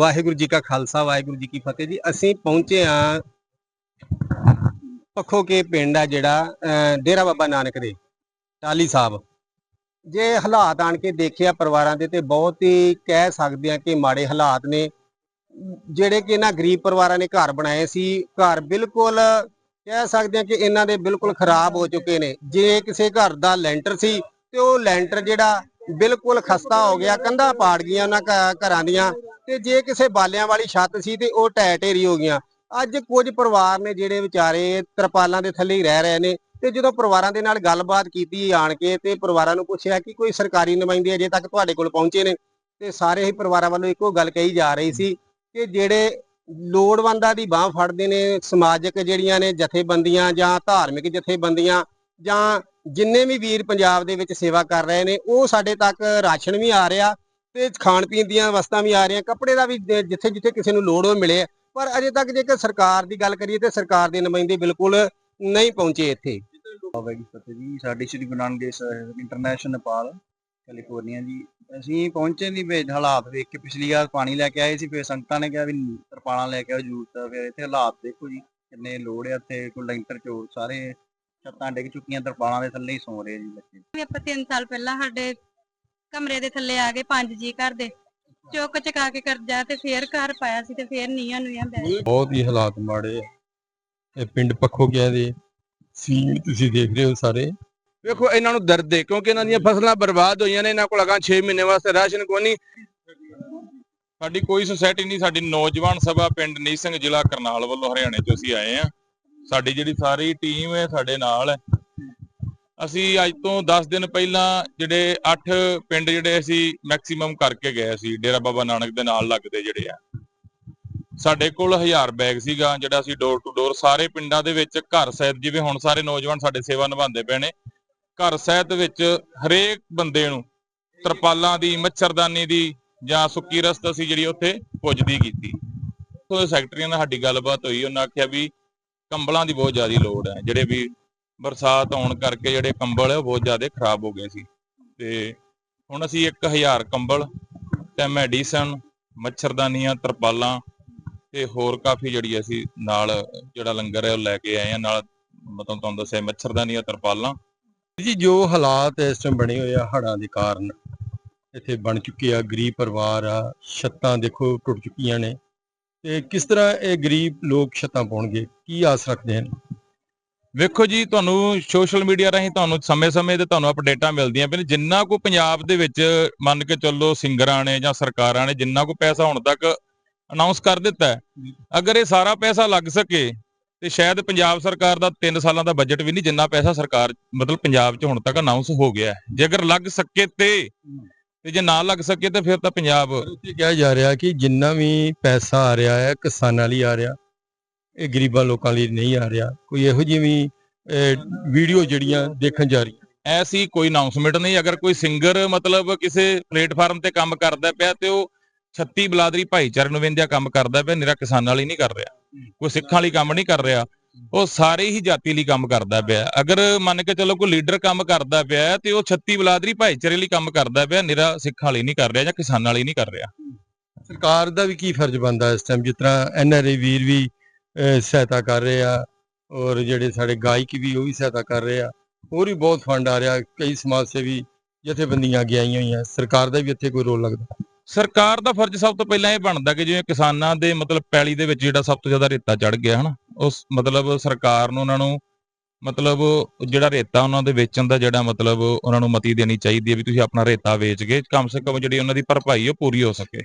ਵਾਹਿਗੁਰੂ ਜੀ ਕਾ ਖਾਲਸਾ, ਵਾਹਿਗੁਰੂ ਜੀ ਕੀ ਫਤਿਹ ਜੀ। ਅਸੀਂ ਪਹੁੰਚੇ ਆ ਪੱਖੋ ਕੇ ਪਿੰਡ ਆ ਜਿਹੜਾ, ਅਹ, ਡੇਰਾ ਬਾਬਾ ਨਾਨਕ ਦੇ ਟਾਲੀ ਸਾਹਿਬ। ਜੇ ਹਾਲਾਤ ਆਣ ਕੇ ਦੇਖਿਆ ਪਰਿਵਾਰਾਂ ਦੇ ਤੇ ਬਹੁਤ ਹੀ ਕਹਿ ਸਕਦੇ ਆ ਕਿ ਮਾੜੇ ਹਾਲਾਤ ਨੇ, ਜਿਹੜੇ ਕਿ ਇਹਨਾਂ ਗਰੀਬ ਪਰਿਵਾਰਾਂ ਨੇ ਘਰ ਬਣਾਏ ਸੀ। ਘਰ ਬਿਲਕੁਲ ਕਹਿ ਸਕਦੇ ਆ ਕਿ ਇਹਨਾਂ ਦੇ ਬਿਲਕੁਲ ਖਰਾਬ ਹੋ ਚੁੱਕੇ ਨੇ। ਜੇ ਕਿਸੇ ਘਰ ਦਾ ਲੈਂਟਰ ਸੀ ਤੇ ਉਹ ਲੈਂਟਰ ਜਿਹੜਾ ਬਿਲਕੁਲ ਖਸਤਾ ਹੋ ਗਿਆ, ਕੰਧਾਂ ਪਾੜ ਗਈਆਂ ਉਹਨਾਂ ਘਰਾਂ ਦੀਆਂ। ਤੇ ਜੇ ਕਿਸੇ ਬਾਲਿਆਂ ਵਾਲੀ ਛੱਤ ਸੀ ਤੇ ਉਹ ਢਹਿ ਢੇਰੀ ਹੋ ਗਈਆਂ। ਅੱਜ ਕੁਝ ਪਰਿਵਾਰ ਨੇ ਜਿਹੜੇ ਵਿਚਾਰੇ ਤਰਪਾਲਾਂ ਦੇ ਥੱਲੇ ਹੀ ਰਹਿ ਰਹੇ ਨੇ ਤੇ ਜਦੋਂ ਪਰਿਵਾਰਾਂ ਦੇ ਨਾਲ ਗੱਲਬਾਤ ਕੀਤੀ ਆਣ ਕੇ ਤੇ ਪਰਿਵਾਰਾਂ ਨੂੰ ਪੁੱਛਿਆ ਕਿ ਕੋਈ ਸਰਕਾਰੀ ਨੁਮਾਇੰਦੇ ਅਜੇ ਤੱਕ ਤੁਹਾਡੇ ਕੋਲ ਪਹੁੰਚੇ ਨੇ, ਤੇ ਸਾਰੇ ਹੀ ਪਰਿਵਾਰਾਂ ਵੱਲੋਂ ਇੱਕੋ ਗੱਲ ਕਹੀ ਜਾ ਰਹੀ ਸੀ ਕਿ ਜਿਹੜੇ ਲੋੜਵੰਦਾਂ ਦੀ ਬਾਹ ਫੜਦੇ ਨੇ, ਸਮਾਜਿਕ ਜਿਹੜੀਆਂ ਨੇ ਜਥੇਬੰਦੀਆਂ ਜਾਂ ਧਾਰਮਿਕ ਜਥੇਬੰਦੀਆਂ ਜਾਂ ਜਿੰਨੇ ਵੀ ਵੀਰ ਪੰਜਾਬ ਦੇ ਵਿੱਚ ਸੇਵਾ ਕਰ ਰਹੇ ਨੇ, ਉਹ ਸਾਡੇ ਤੱਕ ਰਾਸ਼ਨ ਵੀ ਆ ਰਿਹਾ ਤੇ ਖਾਣ ਪੀਣ ਦੀਆਂ ਵਸਤਾਂ ਵੀ ਆ ਰਹੀਆਂ ਕੱਪੜੇ ਦਾ ਵੀ ਜਿੱਥੇ ਜਿੱਥੇ ਕਿਸੇ ਨੂੰ ਲੋੜ ਹੋ ਮਿਲੇ ਪਰ ਅਜੇ ਤੱਕ ਜੇਕਰ ਸਰਕਾਰ ਦੀ ਗੱਲ ਕਰੀਏ ਤੇ ਸਰਕਾਰ ਦੇ ਨੁਮਾਇੰਦੇ ਬਿਲਕੁਲ ਨਹੀਂ ਪਹੁੰਚੇ ਇੱਥੇ। ਜੀ ਫਤਿਹ ਜੀ ਸਾਡੀ ਸ਼੍ਰੀ ਗੁਰੂ ਨਾਨਕ ਦੇਵ ਸਾਹਿਬ ਇੰਟਰਨੈਸ਼ਨਲ ਨੇਪਾਲ ਕੈਲੀਫੋਰਨੀਆ ਜੀ। ਅਸੀਂ ਪਹੁੰਚੇ ਨਹੀਂ ਵੇ ਹਾਲਾਤ ਵੇਖ ਕੇ ਪਿਛਲੀ ਵਾਰ ਪਾਣੀ ਲੈ ਕੇ ਆਏ ਸੀ ਫਿਰ ਸੰਗਤਾਂ ਨੇ ਕਿਹਾ ਵੀ ਤਰਪਾਲਾਂ ਲੈ ਕੇ ਆਓ ਜ਼ਰੂਰਤ ਆ ਫਿਰ ਇੱਥੇ ਹਾਲਾਤ ਦੇਖੋ ਜੀ ਕਿੰਨੇ ਲੋੜ ਆ ਇੱਥੇ ਕੋਈ ਲੈਂਟਰ ਚੋਰ ਸਾਰੇ ਛੱਤਾਂ ਡਿੱਗ ਚੁੱਕੀਆਂ ਤਰਪਾਲਾਂ ਦੇ ਥੱਲੇ ਹੀ ਸੌ ਰਹੇ ਜੀ ਬੱਚੇ। ਵੀ ਆਪਾਂ 3 ਸਾਲ ਪਹਿਲਾਂ ਸਾਡੇ ਕਮਰੇ ਦੇ ਥੱਲੇ ਆ ਗਏ ਪੰਜ ਜੀ ਘਰ ਦੇ। ਚੁੱਕ ਚਕਾ ਕੇ ਕਰਜ਼ਾ ਤੇ ਫੇਰ ਘਰ ਪਾਇਆ ਸੀ ਤੇ ਫੇਰ ਨੀਆਂ ਨੂਆਂ ਬੈ ਬਹੁਤ ਹੀ ਹਾਲਾਤ ਮਾੜੇ ਆ। ਇਹ ਪਿੰਡ ਪੱਖੋ ਗਿਆ ਦੇ ਸੀਨ ਤੁਸੀਂ ਦੇਖ ਰਹੇ ਹੋ ਸਾਰੇ। ਵੇਖੋ ਇਹਨਾਂ ਨੂੰ ਦਰਦ ਹੈ ਕਿਉਂਕਿ ਇਹਨਾਂ ਦੀਆਂ ਫਸਲਾਂ ਬਰਬਾਦ ਹੋਈਆਂ ਨੇ ਇਹਨਾਂ ਕੋਲ ਅਗਾਂ 6 ਮਹੀਨੇ ਵਾਸਤੇ ਰਾਸ਼ਨ ਕੋਈ ਨਹੀਂ। ਸਾਡੀ ਕੋਈ ਸੁਸਾਇਟੀ ਨਹੀਂ ਸਾਡੀ ਨੌਜਵਾਨ ਸਭਾ ਪਿੰਡ ਨੀਰ ਸਿੰਘ ਜ਼ਿਲ੍ਹਾ ਕਰਨਾਲ ਵੱਲੋਂ ਹਰਿਆਣੇ ਤੋਂ ਅਸੀਂ ਆਏ ਆ ਸਾਡੀ ਜਿਹੜੀ ਸਾਰੀ ਟੀਮ ਹੈ ਸਾਡੇ ਨਾਲ ਹੈ। ਅਸੀਂ ਅੱਜ ਤੋਂ 10 ਦਿਨ ਪਹਿਲਾਂ ਜਿਹੜੇ 8 ਪਿੰਡ ਜਿਹੜੇ ਅਸੀਂ ਮੈਕਸਿਮਮ ਕਰਕੇ ਗਏ ਸੀ, ਡੇਰਾ ਬਾਬਾ ਨਾਨਕ ਦੇ ਨਾਲ ਲੱਗਦੇ ਜਿਹੜੇ ਆ। ਸਾਡੇ ਕੋਲ 1000 ਬੈਗ ਸੀਗਾ, ਜਿਹੜਾ ਅਸੀਂ ਡੋਰ ਟੂ ਡੋਰ ਸਾਰੇ ਪਿੰਡਾਂ ਦੇ ਵਿੱਚ ਘਰ ਸਹਿਤ, ਜਿਵੇਂ ਹੁਣ ਸਾਰੇ ਨੌਜਵਾਨ ਸਾਡੇ ਸੇਵਾ ਨਿਭਾਉਂਦੇ ਪਏ ਨੇ, ਘਰ ਸਹਿਤ ਵਿੱਚ ਹਰੇਕ ਬੰਦੇ ਨੂੰ ਤਰਪਾਲਾਂ ਦੀ, ਮੱਛਰਦਾਨੀ ਦੀ ਜਾਂ ਸੁੱਕੀ ਰਸਤ ਅਸੀਂ ਜਿਹੜੀ ਉੱਥੇ ਪੁੱਜਦੀ ਕੀਤੀ। ਤੋਂ ਸੈਕਟਰੀਆਂ ਨਾਲ ਸਾਡੀ ਗੱਲਬਾਤ ਹੋਈ, ਉਹਨਾਂ ਆਖਿਆ ਵੀ ਕੰਬਲਾਂ ਦੀ ਬਹੁਤ ਜ਼ਿਆਦਾ ਲੋੜ ਹੈ, ਜਿਹੜੇ ਵੀ ਬਰਸਾਤ ਆਉਣ ਕਰਕੇ ਜਿਹੜੇ ਕੰਬਲ ਹੈ ਉਹ ਬਹੁਤ ਜ਼ਿਆਦਾ ਖਰਾਬ ਹੋ ਗਏ ਸੀ। ਤੇ ਹੁਣ ਅਸੀਂ 1000 ਕੰਬਲ ਤੇ ਮੈਡੀਸਨ, ਮੱਛਰਦਾਨੀਆਂ, ਤਰਪਾਲਾਂ ਤੇ ਹੋਰ ਕਾਫੀ ਜਿਹੜੀ ਅਸੀਂ ਨਾਲ ਜਿਹੜਾ ਲੰਗਰ ਹੈ ਉਹ ਲੈ ਕੇ ਆਏ ਆ ਨਾਲ ਮਤਲਬ ਤੁਹਾਨੂੰ ਦੱਸਿਆ ਮੱਛਰਦਾਨੀਆਂ, ਤਰਪਾਲਾਂ। ਜੀ, ਜੋ ਹਾਲਾਤ ਇਸ ਟਾਈਮ ਬਣੇ ਹੋਏ ਆ, ਹੜ੍ਹਾਂ ਦੇ ਕਾਰਨ ਇੱਥੇ ਬਣ ਚੁੱਕੇ ਆ। ਗਰੀਬ ਪਰਿਵਾਰ ਆ, ਛੱਤਾਂ ਦੇਖੋ ਟੁੱਟ ਚੁੱਕੀਆਂ ਨੇ। ਤੇ ਕਿਸ ਤਰ੍ਹਾਂ ਇਹ ਗਰੀਬ ਲੋਕ ਛੱਤਾਂ ਪਾਉਣਗੇ? ਕੀ ਆਸ ਰੱਖਦੇ ਹਨ? ਵੇਖੋ ਜੀ ਤੁਹਾਨੂੰ ਸੋਸ਼ਲ ਮੀਡੀਆ ਰਾਹੀਂ ਤੁਹਾਨੂੰ ਸਮੇਂ-ਸਮੇਂ ਤੇ ਤੁਹਾਨੂੰ ਅਪਡੇਟਾਂ ਮਿਲਦੀਆਂ ਪਈਆਂ। ਜਿੰਨਾ ਕੋ ਪੰਜਾਬ ਦੇ ਵਿੱਚ ਮੰਨ ਕੇ ਚੱਲੋ ਸਿੰਗਰਾਂ ਨੇ ਜਾਂ ਸਰਕਾਰਾਂ ਨੇ ਜਿੰਨਾ ਕੋ ਪੈਸਾ ਹੁਣ ਤੱਕ ਅਨਾਉਂਸ ਕਰ ਦਿੱਤਾ ਹੈ ਅਗਰ ਇਹ ਸਾਰਾ ਪੈਸਾ ਲੱਗ ਸਕੇ ਤੇ ਸ਼ਾਇਦ ਪੰਜਾਬ ਸਰਕਾਰ ਦਾ 3 ਸਾਲਾਂ ਦਾ ਬਜਟ ਵੀ ਨਹੀਂ ਜਿੰਨਾ ਪੈਸਾ ਸਰਕਾਰ ਮਤਲਬ ਪੰਜਾਬ 'ਚ ਹੁਣ ਤੱਕ ਅਨਾਉਂਸ ਹੋ ਗਿਆ। ਜੇ ਅਗਰ ਲੱਗ ਸਕੇ ਤੇ ਤੇ ਜੇ ਨਾ ਲੱਗ ਸਕੇ ਤਾਂ ਫਿਰ ਤਾਂ ਪੰਜਾਬ ਕਿਹਾ ਜਾ ਰਿਹਾ ਕਿ ਜਿੰਨਾ ਵੀ ਪੈਸਾ ਆ ਰਿਹਾ ਹੈ ਕਿਸਾਨਾਂ ਲਈ ਆ ਰਿਹਾ ਇਹ ਗਰੀਬਾਂ ਲੋਕਾਂ ਲਈ ਨਹੀਂ ਆ ਰਿਹਾ। ਕੋਈ ਇਹੋ ਜਿਹੀ ਵੀ ਵੀਡੀਓ ਜਿਹੜੀਆਂ ਦੇਖਣ ਜਾ ਰਹੀਆਂ। ਐਸੀ ਕੋਈ ਅਨਾਉਂਸਮੈਂਟ ਨਹੀਂ ਅਗਰ ਕੋਈ ਸਿੰਗਰ ਮਤਲਬ ਕਿਸੇ ਪਲੇਟਫਾਰਮ ਤੇ ਕੰਮ ਕਰਦਾ ਪਿਆ ਤੇ ਉਹ 36 ਬਲਾਦਰੀ ਭਾਈਚਾਰੇ ਨੂੰ ਵਿੰਦਿਆ ਕੰਮ ਕਰਦਾ ਪਿਆ ਨਿਰਾ ਕਿਸਾਨਾਂ ਲਈ ਨਹੀਂ ਕਰ ਰਿਹਾ। ਕੋਈ ਸਿੱਖਾਂ ਲਈ ਕੰਮ ਨਹੀਂ ਕਰ ਰਿਹਾ। ਉਹ ਸਾਰੇ ਹੀ ਜਾਤੀ ਲਈ ਕੰਮ ਕਰਦਾ ਪਿਆ। ਅਗਰ ਮੰਨ ਕੇ ਚੱਲੋ ਕੋਈ ਲੀਡਰ ਕੰਮ ਕਰਦਾ ਪਿਆ ਤੇ ਉਹ 36 ਬਲਾਦਰੀ ਭਾਈਚਾਰੇ ਲਈ ਕੰਮ ਕਰਦਾ ਪਿਆ ਨਿਰਾ ਸਿੱਖਾਂ ਲਈ ਨਹੀਂ ਕਰ ਰਿਹਾ ਜਾਂ ਕਿਸਾਨਾਂ ਲਈ ਨਹੀਂ ਕਰ ਰਿਹਾ। ਸਰਕਾਰ ਦਾ ਵੀ ਕੀ ਫਰਜ਼ ਬਣਦਾ ਇਸ ਟਾਈਮ ਜਿਸ ਤਰ੍ਹਾਂ ਐਨਆਰਏ ਵੀਰ ਵੀ ਸਹਾਇਤਾ ਕਰ ਰਹੇ ਆ ਔਰ ਜਿਹੜੇ ਸਾਡੇ ਗਾਇਕ ਵੀ ਉਹ ਵੀ ਸਹਾਇਤਾ ਕਰ ਰਹੇ ਆ। ਹੋਰ ਵੀ ਬਹੁਤ ਫੰਡ ਆ ਰਿਹਾ। ਕਈ ਸਮਾਜ ਸੇਵੀ ਜਥੇਬੰਦੀਆਂ ਅੱਗੇ ਆਈਆਂ ਹੋਈਆਂ। ਸਰਕਾਰ ਦਾ ਵੀ ਇੱਥੇ ਕੋਈ ਰੋਲ ਲੱਗਦਾ। ਸਰਕਾਰ ਦਾ ਫਰਜ਼ ਸਭ ਤੋਂ ਪਹਿਲਾਂ ਇਹ ਬਣਦਾ ਕਿ ਜਿਵੇਂ ਕਿਸਾਨਾਂ ਦੇ ਮਤਲਬ ਪੈਲੀ ਦੇ ਵਿੱਚ ਜਿਹੜਾ ਸਭ ਤੋਂ ਜ਼ਿਆਦਾ ਰੇਤਾ ਚੜ ਗਿਆ ਹਨਾ ਉਸ ਮਤਲਬ ਸਰਕਾਰ ਨੂੰ ਉਹਨਾਂ ਨੂੰ ਮਤਲਬ ਜਿਹੜਾ ਰੇਤਾ ਉਹਨਾਂ ਦੇ ਵੇਚਣ ਦਾ ਜਿਹੜਾ ਮਤਲਬ ਉਹਨਾਂ ਨੂੰ ਮਤੀ ਦੇਣੀ ਚਾਹੀਦੀ ਹੈ ਵੀ ਤੁਸੀਂ ਆਪਣਾ ਰੇਤਾ ਵੇਚ ਕੇ ਕਮ ਸੇ ਕਮ ਜਿਹੜੀ ਉਹਨਾਂ ਦੀ ਭਰਪਾਈ ਉਹ ਪੂਰੀ ਹੋ ਸਕੇ।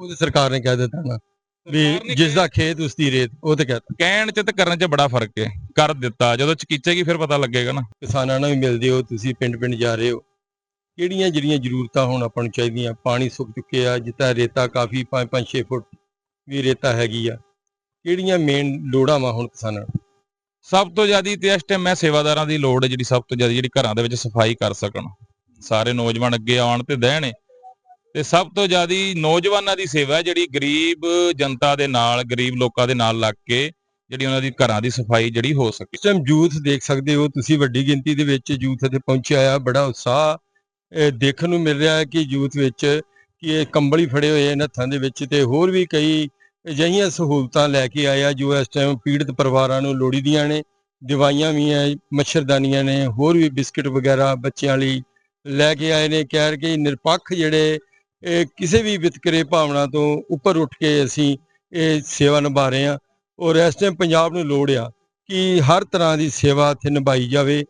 ਉਹ ਸਰਕਾਰ ਨੇ ਕਹਿ ਦਿੱਤਾ ਨੇ। ਵੀ ਜਿਸ ਦਾ ਖੇਤ ਉਸ ਦੀ ਰੇਤ ਉਹ ਤੇ ਕਹਿ ਕਹਿਣ ਚ ਤੇ ਕਰਨ ਚ ਬੜਾ ਫ਼ਰਕ ਹੈ ਕਰ ਦਿੱਤਾ ਜਦੋਂ ਚਕੀਚੇਗੀ ਫਿਰ ਪਤਾ ਲੱਗੇਗਾ ਨਾ। ਕਿਸਾਨਾਂ ਨਾਲ ਵੀ ਮਿਲਦੇ ਹੋ ਤੁਸੀਂ ਪਿੰਡ ਪਿੰਡ ਜਾ ਰਹੇ ਹੋ। ਕਿਹੜੀਆਂ ਜਿਹੜੀਆਂ ਜ਼ਰੂਰਤਾਂ ਹੁਣ ਆਪਾਂ ਨੂੰ ਚਾਹੀਦੀਆਂ? ਪਾਣੀ ਸੁੱਕ ਚੁੱਕੇ ਆ ਜਿੱਦਾਂ ਰੇਤਾ ਕਾਫੀ 5-5 6 ਫੁੱਟ ਵੀ ਰੇਤਾ ਹੈਗੀ ਆ। ਕਿਹੜੀਆਂ ਮੇਨ ਲੋੜਾਂ ਵਾ ਹੁਣ ਕਿਸਾਨਾਂ ਨੂੰ? ਸਭ ਤੋਂ ਜ਼ਿਆਦੀ ਤੇ ਇਸ ਟਾਈਮ ਮੈਂ ਸੇਵਾਦਾਰਾਂ ਦੀ ਲੋੜ ਹੈ ਜਿਹੜੀ ਸਭ ਤੋਂ ਜ਼ਿਆਦਾ ਜਿਹੜੀ ਘਰਾਂ ਦੇ ਵਿੱਚ ਸਫ਼ਾਈ ਕਰ ਸਕਣ। ਸਾਰੇ ਨੌਜਵਾਨ ਅੱਗੇ ਆਉਣ ਤੇ ਦੇਣ ਤੇ ਸਭ ਤੋਂ ਜ਼ਿਆਦੀ ਨੌਜਵਾਨਾਂ ਦੀ ਸੇਵਾ ਜਿਹੜੀ ਗਰੀਬ ਜਨਤਾ ਦੇ ਨਾਲ, ਗਰੀਬ ਲੋਕਾਂ ਦੇ ਨਾਲ ਲੱਗ ਕੇ ਜਿਹੜੀ ਉਹਨਾਂ ਦੀ ਘਰਾਂ ਦੀ ਸਫ਼ਾਈ ਜਿਹੜੀ ਹੋ ਸਕੇ। ਇਸ ਟਾਈਮ ਯੂਥ ਦੇਖ ਸਕਦੇ ਹੋ, ਤੁਸੀਂ ਵੱਡੀ ਗਿਣਤੀ ਦੇ ਵਿੱਚ ਯੂਥ ਇੱਥੇ ਪਹੁੰਚਿਆ ਆ, ਬੜਾ ਉਤਸ਼ਾਹ ਦੇਖਣ ਨੂੰ ਮਿਲ ਰਿਹਾ ਹੈ ਕਿ ਯੂਥ ਵਿੱਚ ਕਿ ਇਹ ਕੰਬਲੀ ਫੜੇ ਹੋਏ ਨੇ ਹੱਥਾਂ ਦੇ ਵਿੱਚ ਤੇ ਹੋਰ ਵੀ ਕਈ ਅਜਿਹੀਆਂ ਸਹੂਲਤਾਂ ਲੈ ਕੇ ਆਇਆ ਜੋ ਇਸ ਟਾਈਮ ਪੀੜਤ ਪਰਿਵਾਰਾਂ ਨੂੰ ਲੋੜੀਦੀਆਂ ਨੇ, ਦਵਾਈਆਂ ਵੀ ਹੈ, ਮੱਛਰਦਾਨੀਆਂ ਨੇ, ਹੋਰ ਵੀ ਬਿਸਕਟ ਵਗੈਰਾ ਬੱਚਿਆਂ ਲਈ ਲੈ ਕੇ ਆਏ ਨੇ, ਕਹਿ ਕਿ ਨਿਰਪੱਖ ਜਿਹੜੇ ਕਿਸੇ ਵੀ ਵਿਤਕਰੇ ਭਾਵਨਾ ਤੋਂ ਉੱਪਰ ਉੱਠ ਕੇ ਅਸੀਂ ਇਹ ਸੇਵਾ ਨਿਭਾ ਰਹੇ ਹਾਂ। ਔਰ ਇਸ ਟਾਈਮ ਪੰਜਾਬ ਨੂੰ ਲੋੜ ਆ ਕਿ ਹਰ ਤਰ੍ਹਾਂ ਦੀ ਸੇਵਾ ਇੱਥੇ ਨਿਭਾਈ ਜਾਵੇ।